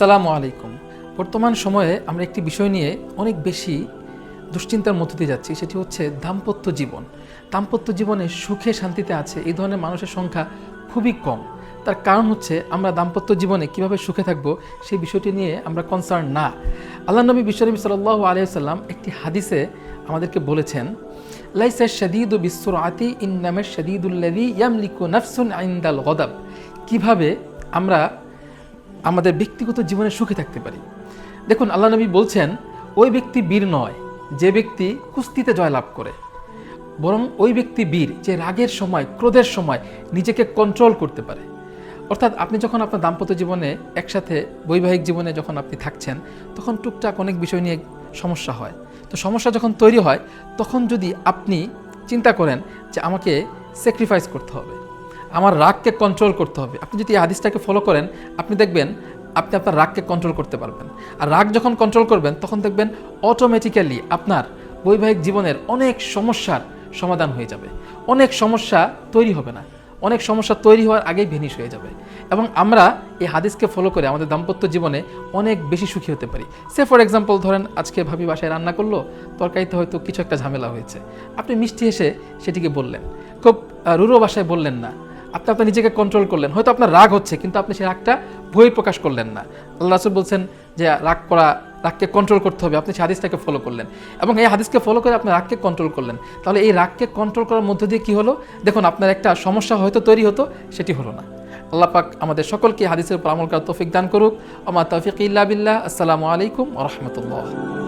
আসসালামু আলাইকুম। বর্তমান সময়ে আমরা একটি বিষয় নিয়ে অনেক বেশি দুশ্চিন্তার মধ্য দিয়ে যাচ্ছি, সেটি হচ্ছে দাম্পত্য জীবন। দাম্পত্য জীবনে সুখে শান্তিতে আছে, এই ধরনের মানুষের সংখ্যা খুবই কম। তার কারণ হচ্ছে আমরা দাম্পত্য জীবনে কীভাবে সুখে থাকব, সেই বিষয়টি নিয়ে আমরা কনসার্ন না। আল্লাহ নবী বিশ্বনবী সাল্লাহ আলিয়াল্লাম একটি হাদিসে আমাদেরকে বলেছেন, লাইসা শদীদ বিশ্বর আতি ইন্নামের শদীদুল্লাদি ইয়ামলিকু নাফসুন আইন্দাল গদাব। কীভাবে আমরা আমাদের ব্যক্তিগত জীবনে সুখে থাকতে পারি। দেখুন, আল্লাহ নবী বলছেন, ওই ব্যক্তি বীর নয়, যে ব্যক্তি কুস্তিতে জয়লাভ করে। বরং ওই ব্যক্তি বীর, যে রাগের সময়, ক্রোধের সময় নিজেকে কন্ট্রোল করতে পারে। অর্থাৎ আপনি যখন আপনার দাম্পত্য জীবনে একসাথে, বৈবাহিক জীবনে যখন আপনি থাকছেন, তখন টুকটাক অনেক বিষয় নিয়ে সমস্যা হয়। তো সমস্যা যখন তৈরি হয়, তখন যদি আপনি চিন্তা করেন যে আমাকে স্যাক্রিফাইস করতে হবে আমার রাগকে কন্ট্রোল করতে হবে। আপনি যদি এই হাদিসটাকে ফলো করেন, আপনি দেখবেন আপনি আপনার রাগকে কন্ট্রোল করতে পারবেন। আর রাগ যখন কন্ট্রোল করবেন, তখন দেখবেন অটোমেটিক্যালি আপনার বৈবাহিক জীবনের অনেক সমস্যার সমাধান হয়ে যাবে। অনেক সমস্যা তৈরি হবে না। অনেক সমস্যা তৈরি হওয়ার আগেই ভেনিশ হয়ে যাবে। এবং আমরা এই হাদিসকে ফলো করে আমাদের দাম্পত্য জীবনে অনেক বেশি সুখী হতে পারি। সে ফর এক্সাম্পল ধরেন, আজকে ভাবি বাসায় রান্না করল, তরকারিতে হয়তো কিছু একটা ঝামেলা হয়েছে। আপনি মিষ্টি এসে সেটিকে বললেন। খুব রুরো ভাষায় বললেন না। আপনি আপনার নিজেকে কন্ট্রোল করলেন। হয়তো আপনার রাগ হচ্ছে, কিন্তু আপনি সেই রাগটা বই প্রকাশ করলেন না। আল্লাহ রাসুল বলছেন যে, রাগ করা, রাগকে কন্ট্রোল করতে হবে। আপনি সেই হাদিসটাকে ফলো করলেন। এবং এই হাদিসকে ফলো করে আপনি রাগকে কন্ট্রোল করলেন। তাহলে এই রাগকে কন্ট্রোল করার মধ্য দিয়ে কী হলো? দেখুন, আপনার একটা সমস্যা হয়তো তৈরি হতো, সেটি হলো না। আল্লাহ পাক আমাদের সকলকে হাদিসের উপর আমল করার তৌফিক দান করুক। আমার তৌফিক ইল্লা বিল্লাহ। আসসালামু আলাইকুম রহমতুল্লাহ।